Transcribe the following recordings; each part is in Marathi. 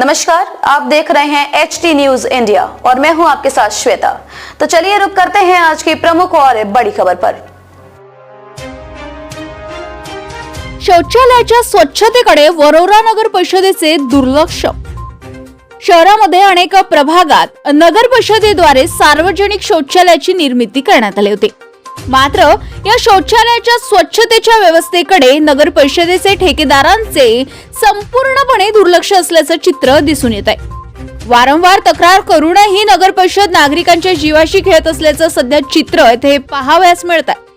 नमस्कार आप देख रहे हैं एच टी न्यूज इंडिया और मैं हूं आपके साथ श्वेता। तो चलिए रुक करते हैं आज की प्रमुख और बड़ी खबर पर। शौचालयाच्या स्वच्छतेकडे वरोरा नगर परिषदेचे दुर्लक्ष। शहरामध्ये अनेक प्रभागात नगर परिषदेद्वारे सार्वजनिक शौचालयाची निर्मिती करण्यात आली होती. मात्र या शौचालयाच्या स्वच्छतेच्या व्यवस्थेकडे नगर परिषदेचे ठेकेदारांचे संपूर्णपणे दुर्लक्ष असल्याचं चित्र दिसून येत आहे वारंवार तक्रार करूनही नगर परिषद नागरिकांच्या जीवाशी खेळत असल्याचं सध्या चित्र येथे पाहावयास मिळत आहे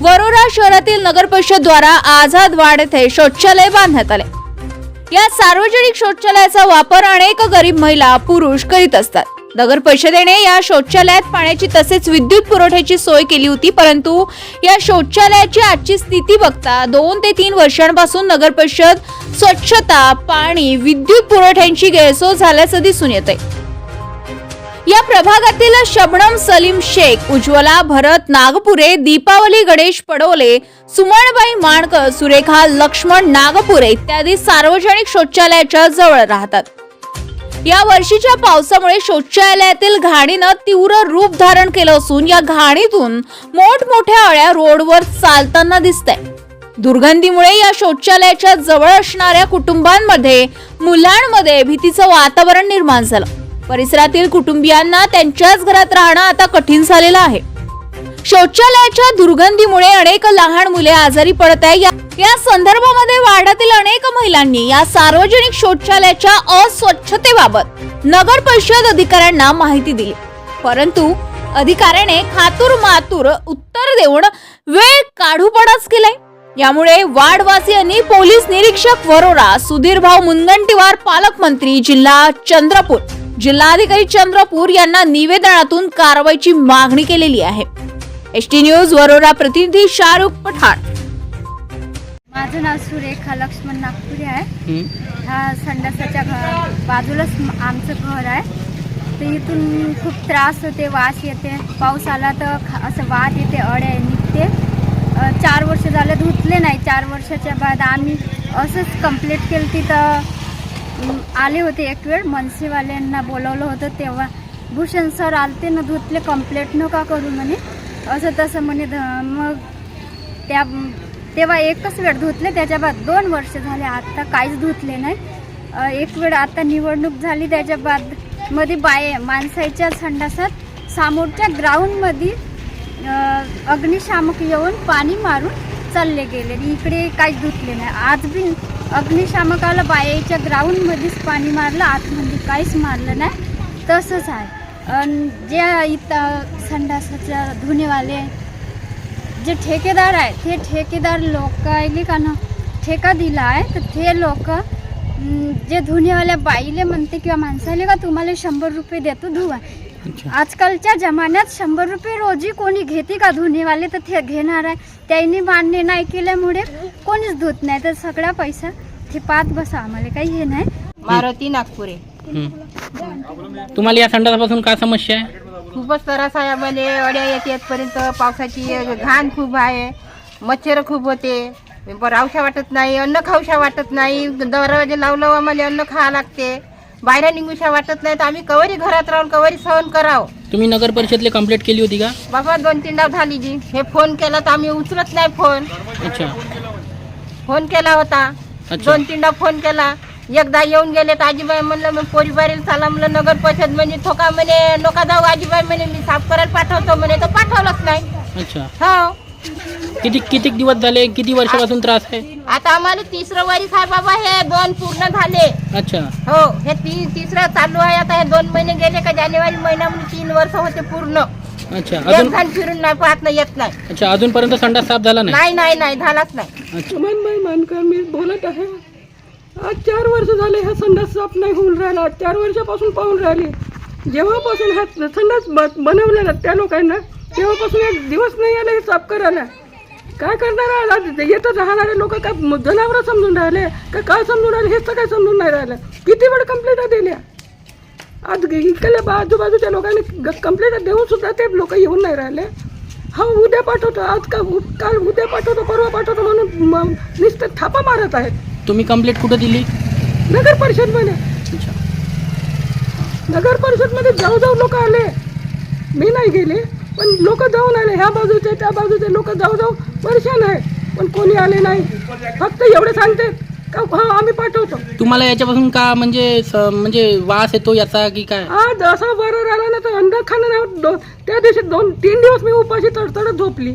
वरोरा शहरातील नगर परिषद द्वारा आझाद वाड येथे शौचालय बांधण्यात आले. या सार्वजनिक शौचालयाचा वापर अनेक गरीब महिला पुरुष करीत असतात. नगर परिषदेने या शौचालयात पाण्याची तसेच विद्युत पुरवठ्याची सोय केली होती परंतु या शौचालयाची आजची स्थिती बघता दोन ते तीन वर्षांपासून नगर परिषद स्वच्छता पाणी विद्युत पुरवठ्यांची गैरसोय झाल्याचं दिसून येत आहे या प्रभागातील शबनम सलीम शेख उज्ज्वला भरत नागपुरे दीपावली गणेश पडोले सुमनबाई माणकर सुरेखा लक्ष्मण नागपुरे इत्यादी सार्वजनिक शौचालयाच्या जवळ राहतात. या वर्षीच्या पावसामुळे शौचालयातील घाणीनं तीव्र रूप धारण केलं असून या घाणीतून मोठमोठ्या अळ्या रोडवर चालताना दिसत दुर्गंधीमुळे या शौचालयाच्या जवळ असणाऱ्या कुटुंबांमध्ये मुलांमध्ये भीतीचं वातावरण निर्माण झालं. परिसरातील कुटुंबियांना त्यांच्याच घरात राहणं आता कठीण झालेलं आहे. शौचालयाच्या दुर्गंधीमुळे अनेक लहान मुले आजारी पडत आहे या- या संदर्भामध्ये वार्डातील अनेक महिलांनी या सार्वजनिक शौचालयाच्या अस्वच्छतेबाबत नगर परिषद अधिकाऱ्यांना माहिती दिली. परंतु अधिकाऱ्याने खातूर मातूर उत्तर देऊन वेळ काढूपणच केलाय. यामुळे वाडवासियांनी पोलीस निरीक्षक वरोरा सुधीरभाव मुनगंटीवार पालकमंत्री जिल्हा चंद्रपूर जिल्हाधिकारी चंद्रपूर यांना निवेदनातून कारवाईची मागणी केलेली आहे. एस टी न्यूज वरोरा प्रतिनिधी शाहरुख पठाण. माझं नाव सुरेखा लक्ष्मण नागपुरे आहे. हा संडासाच्या घर बाजूलाच आमचं घर आहे. तर इथून खूप त्रास होते वास येते. पाऊस आला तर ख- असं वाद येते अड्या निघते. चार वर्ष झाले धुतले नाही. चार वर्षाच्या बाद आम्ही असंच कंप्लीट केली तर म, आले होते एक वेळ. मनसेवाल्यांना बोलवलं होतं तेव्हा भूषण सर आलते ना धुतले कंप्लेंट नका करू म्हणे. असं तसं म्हणे. मग त्या तेव्हा एकच वेळ धुतले त्याच्या बाद दोन वर्ष झाले आत्ता काहीच धुतले नाही. एक वेळ आत्ता निवडणूक झाली त्याच्या बादमध्ये बाय माणसाच्या संडासात समोरच्या ग्राउंडमध्ये अग्निशामक येऊन पाणी मारून चालले गेले. इकडे काहीच धुतले नाही. आज बी अग्निशामकाला बायाच्या ग्राउंडमध्येच पाणी मारलं आतमध्ये काहीच मारलं नाही. तसंच आहे. जे इथं संडासाच्या धुणेवाले जे ठेकेदार आहे ते ठेकेदार लोक आले का ना ठेका दिला आहे. तर ते लोक जे धुणेवाल्या बाईले म्हणते किंवा माणसाले का तुम्हाला शंभर रुपये देतो धुवा. आजकालच्या जमान्यात शंभर रुपये रोजी कोणी घेते का धुणेवाले तर ते घेणार आहे. त्यांनी मान्य नाही केल्यामुळे कोणीच धुत नाही. तर सगळा पैसा ते पाहत बसा. आम्हाला काही हे नाही. मारुती नागपुरे. तुम्हाला या संडासापासून काय समस्या आहे? खूपच त्रास आहे आम्हाला. अड्या येते पर्यंत पावसाची घाण खूप आहे. मच्छर खूप होते. रावशा वाटत नाही अन्न खाऊशा वाटत नाही. दरवाजे लावलं आम्हाला अन्न खावं लागते. बाहेर निघूशा वाटत नाही. तर आम्ही कवरी घरात राहून कवरी सहन करावं. तुम्ही नगर परिषदले कंप्लेंट केली होती का? बाबा दोन तीन डाव झाली जी. हे फोन केला तर आम्ही उचलत नाही फोन अच्छा. फोन केला होता. दोन तीनदा फोन केला. एकदा येऊन गेले तर आजीबाई म्हणलं मग पोरी बारील चाला म्हणलं नगर परिषद म्हणजे ठोका म्हणे नका जाऊ आजीबाई म्हणे मी साफ करायला पाठवतो म्हणे. तर पाठवलंच नाही. अच्छा. हो. किती किती दिवस झाले किती वर्षापासून त्रास आहे? आता आम्हाला तिसरं वरीस आहे बाबा हे दोन पूर्ण झाले. अच्छा. हो हे ती तिसरं चालू आहे आता हे दोन महिने गेले का जानेवारी महिना म्हणजे तीन वर्ष होते पूर्ण. अच्छा एक अजून? घाण फिरून नाही पाहत नाही येत नाही. अच्छा अजूनपर्यंत संडास साफ झाला नाही? नाही नाही नाही झालाच नाही. अच्छा मनबाई मानकर मी बोलत आहे. आज चार वर्ष झाले हा संडास साफ नाही होऊन राहिला. चार वर्षापासून पाहून राहिले. जेव्हापासून हा संडास ब- बनवलेला त्या लोकांना तेव्हापासून एक दिवस नाही आले हे साफ करायला. काय करणार आहे? आज येतच राहणारे लोक काय जनावर समजून राहिले? का काय समजून राहिले? हेच तर काय समजून नाही राहिलं. किती वेळ कंप्लेंट दिल्या? आज इकडल्या आजूबाजूच्या लोकांनी कंप्लेंट देऊन सुद्धा ते लोक येऊन नाही राहिले. हा उद्या पाठवतो. आज का उ- काल उद्या पाठवतो परवा पाठवतो म्हणून नुसतं थापा मारत आहेत. तुम्ही कंप्लेंट कुठं दिली? नगर परिषदमध्ये अच्छा. नगर परिषदमध्ये जाऊ जाऊ लोक आले. मी नाही गेले पण लोक जाऊन आले. ह्या बाजूचे त्या बाजूचे लोक जाऊ जाऊ परेशान आहे. पण कोणी आले नाही. फक्त एवढे सांगते का हा आम्ही पाठवतो. तुम्हाला याच्यापासून का म्हणजे स- म्हणजे वास येतो याचा की काय? आज असं बरं राहिलं ना तर अंडा खाणं नाही दो- त्या दिवशी दोन तीन दिवस मी उपाशी तडतडत झोपली.